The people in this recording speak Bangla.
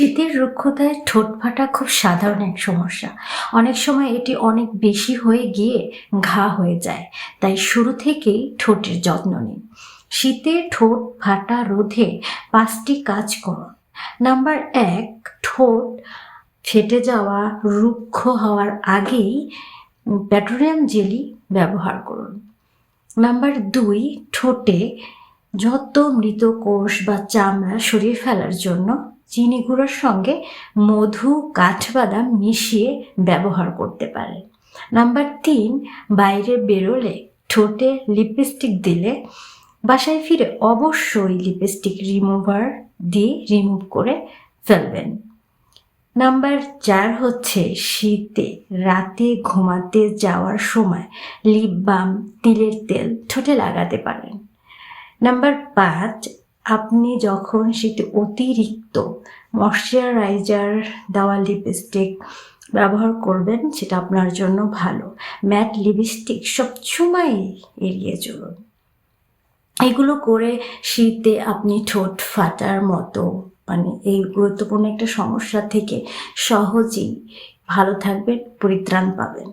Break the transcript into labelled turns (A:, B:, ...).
A: শীতের রুক্ষতায় ঠোঁট ফাটা খুব সাধারণ এক সমস্যা। অনেক সময় এটি অনেক বেশি হয়ে গিয়ে ঘা হয়ে যায়, তাই শুরু থেকেই ঠোঁটের যত্ন নিন। শীতে ঠোঁট ফাটা রোধে পাঁচটি কাজ করুন। নাম্বার এক, ঠোঁট ফেটে যাওয়া, রুক্ষ হওয়ার আগেই পেট্রোলিয়াম জেলি ব্যবহার করুন। নাম্বার দুই, ঠোঁটে যত মৃত কোষ বা চামড়া সরিয়ে ফেলার জন্য চিনি গুঁড়োর সঙ্গে মধু, কাঠবাদাম মিশিয়ে ব্যবহার করতে পারেন নাম্বার তিন, বাইরে বেরোলে ঠোঁটে লিপস্টিক দিলে বাসায় ফিরে অবশ্যই লিপস্টিক রিমুভার দিয়ে রিমুভ করে ফেলবেন। নাম্বার চার হচ্ছে শীতে, রাতে ঘুমাতে যাওয়ার সময় লিপ বাম তিলের তেল ঠোঁটে লাগাতে পারেন। নাম্বার পাঁচ আপনি যখন শীতে অতিরিক্ত ময়শ্চারাইজার দেওয়া লিপস্টিক ব্যবহার করবেন, সেটা আপনার জন্য ভালো। ম্যাট লিপস্টিক সবসময় এড়িয়ে চলুন। এগুলো করে শীতে আপনি ঠোঁট ফাটার মতো মানে এই গুরুত্বপূর্ণ একটা সমস্যা থেকে সহজেই ভালো থাকবেন, পরিত্রাণ পাবেন।